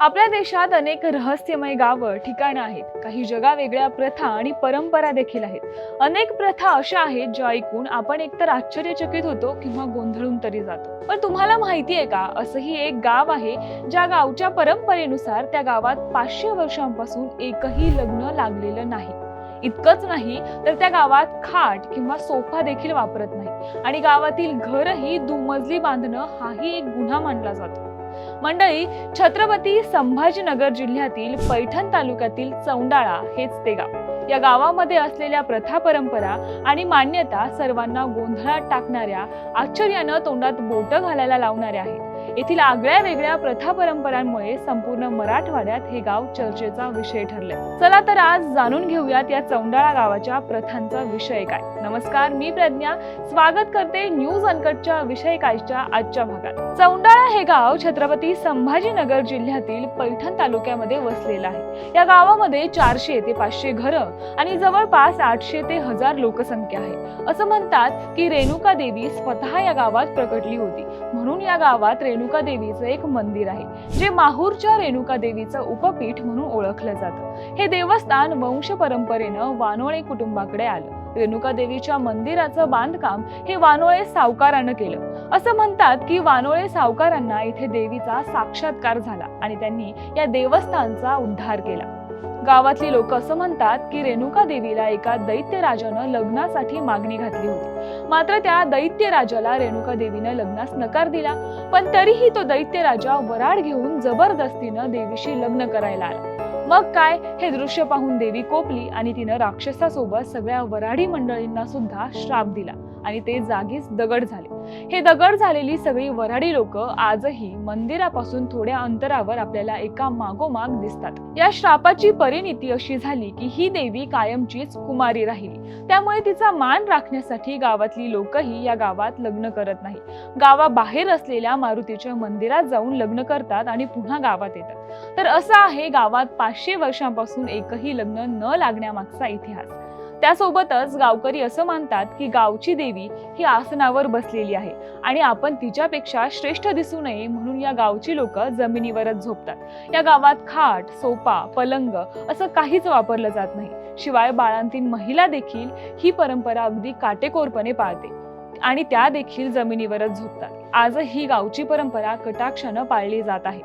आपल्या देशात अनेक रहस्यमय गावं ठिकाणं आहेत. काही जगावेगळ्या प्रथा आणि परंपरा देखील आहेत. अनेक प्रथा अशा आहेत ज्या ऐकून आपण एकतर आश्चर्यचकित होतो किंवा गोंधळून तरी जातो. पण तुम्हाला माहिती आहे का? असंही एक गाव आहे ज्या गावच्या परंपरेनुसार त्या गावात पाचशे वर्षांपासून एकही लग्न लागलेलं नाही. इतकंच नाही तर त्या गावात खाट किंवा सोफा देखील वापरत नाही. आणि गावातील घरही दुमजली बांधणं हाही एक गुन्हा मानला जातो. मंडळी छत्रपती संभाजीनगर जिल्ह्यातील पैठण तालुक्यातील चौंडाळा हेच ते गाव. या गावामध्ये असलेल्या प्रथा परंपरा आणि मान्यता सर्वांना गोंधळात टाकणाऱ्या आश्चर्यानं तोंडात बोटं घालायला लावणाऱ्या आहेत. येथील आगळ्या वेगळ्या प्रथा परंपरांमुळे संपूर्ण मराठवाड्यात हे गाव चर्चेचा विषय ठरले. चला तर आज जाणून घेऊयात या चौंडाळा गावाच्या प्रथांचा विषय काय. नमस्कार मी प्रज्ञा. स्वागत करते न्यूज अनकटच्या विषय कायच्या आजच्या भागात. चौंडाळा हे गाव छत्रपती संभाजीनगर जिल्ह्यातील पैठण तालुक्यामध्ये वसलेलं आहे. या गावामध्ये चारशे ते पाचशे घरं आणि जवळपास आठशे ते हजार लोकसंख्या आहे. असं म्हणतात की रेणुका देवी स्वतः या गावात प्रकटली होती. म्हणून या गावात रेणुका देवीचं एक मंदिर आहे जे माहूरच्या रेणुका देवीचं उपपीठ म्हणून ओळखलं जातं. हे देवस्थान वंश परंपरेनं वानोळे कुटुंबाकडे आलं. रेणुका देवीच्या मंदिराचं बांधकाम हे वानोळे सावकारानं केलं. असं म्हणतात की वानोळे सावकारांना इथे देवीचा साक्षात्कार झाला आणि त्यांनी या देवस्थानचा उद्धार केला. गावातली लोक असं म्हणतात की रेणुका देवीला एका दैत्य राजानं लग्नासाठी मागणी घातली होती. मात्र त्या दैत्य राजाला रेणुका देवीनं लग्नास नकार दिला पण तरीही तो दैत्य राजा वराड घेऊन जबरदस्तीनं देवीशी लग्न करायला आला. मग काय? हे दृश्य पाहून देवी कोपली आणि तिनं राक्षसासोबत सगळ्या वराडी मंडळींना सुद्धा श्राप दिला आणि ते जागीच दगड झाले. हे दगड झालेली सगळी वराडी लोक आजही मंदिरापासून थोड्या अंतरावर आपल्याला एका मागोमाग दिसतात. या श्रापाची परिणिती अशी झाली की ही देवी कायमचीच कुमारी राहिली. त्यामुळे तिचा मान राखण्यासाठी गावातली लोकही या गावात लग्न करत नाही गावाबाहेर असलेल्या मारुतीच्या मंदिरात जाऊन लग्न करतात आणि पुन्हा गावात येतात. तर असं आहे गावात पाचशे वर्षांपासून एकही लग्न न लागण्यामागचा इतिहास. त्यासोबतच गावकरी असं मानतात की गावची देवी ही आसनावर बसलेली आहे आणि आपण तिच्यापेक्षा श्रेष्ठ दिसू नये म्हणून या गावची लोक जमिनीवरच झोपतात. या गावात खाट सोपा पलंग असं काहीच वापरलं जात नाही. शिवाय बाळांतीन महिला देखील ही परंपरा अगदी काटेकोरपणे पाळते आणि त्या देखील जमिनीवरच झोपतात. आज ही गावची परंपरा कटाक्षानं पाळली जात आहे.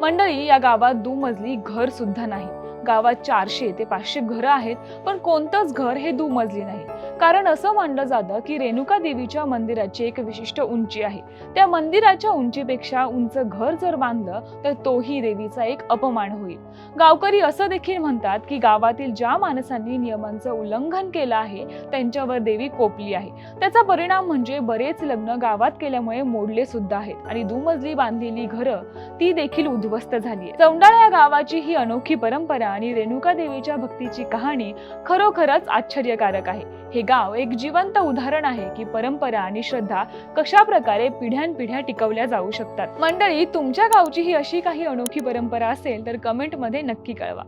मंडळी या गावात दुमजली घर सुद्धा नाही. गावात चारशे ते पाचशे घरं आहेत पण कोणतंच घर हे दुमजली नाही. कारण असं मानलं जातं की रेणुका देवीच्या मंदिराची एक विशिष्ट उंची आहे. त्या मंदिराच्या उंचीपेक्षा उंच घर जर बांधलं तर तोही देवीचा एक अपमान होईल. गावकरी असं देखील म्हणतात की गावातील ज्या माणसांनी नियमांचं उल्लंघन केलं आहे त्यांच्यावर देवी कोपली आहे. त्याचा परिणाम म्हणजे बरेच लग्न गावात केल्यामुळे मोडले सुद्धा आहेत आणि दुमजली बांधलेली घरं ती देखील उद्ध्वस्त झाली आहे या गावाची ही अनोखी परंपरा आणि रेणुका देवीच्या भक्तीची कहाणी खरोखरच आश्चर्यकारक आहे. हे गाव एक जिवंत उदाहरण आहे की परंपरा आणि श्रद्धा कशा प्रकारे पिढ्यानपिढ्या टिकवल्या जाऊ शकतात. मंडळी तुमच्या गावची ही अशी काही अनोखी परंपरा असेल तर कमेंटमध्ये नक्की कळवा.